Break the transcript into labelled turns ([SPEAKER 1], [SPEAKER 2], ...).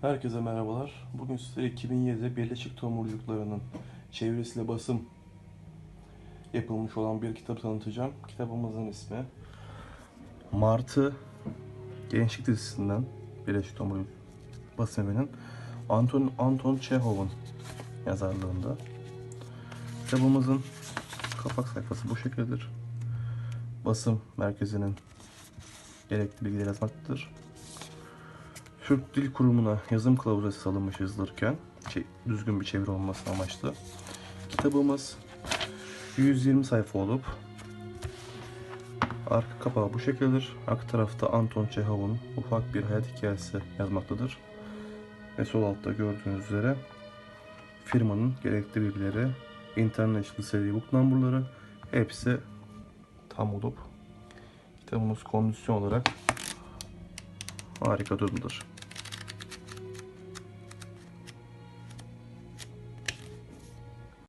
[SPEAKER 1] Herkese merhabalar. Bugün sizlere 2007'de Birleşik Tomurcukları'nın çevresiyle basım yapılmış olan bir kitap tanıtacağım. Kitabımızın ismi Martı Gençlik dizisinden Birleşik Tomurcuk basım evinin Anton, Anton Çehov'un yazarlığında. Kitabımızın kapak sayfası bu şekildedir. Basım merkezinin gerekli bilgileri yazmaktadır. Türk Dil Kurumu'na yazım kılavuzu salınmış yazılırken şey, düzgün bir çeviri olması amaçlı. Kitabımız 120 sayfa olup arka kapağı bu şekildedir. Arka tarafta Anton Çehov'un ufak bir hayat hikayesi yazmaktadır. Ve sol altta gördüğünüz üzere firmanın gerekli bilgileri, International Seri Book Number'ları hepsi tam olup kitabımız kondisyon olarak harika durumdadır.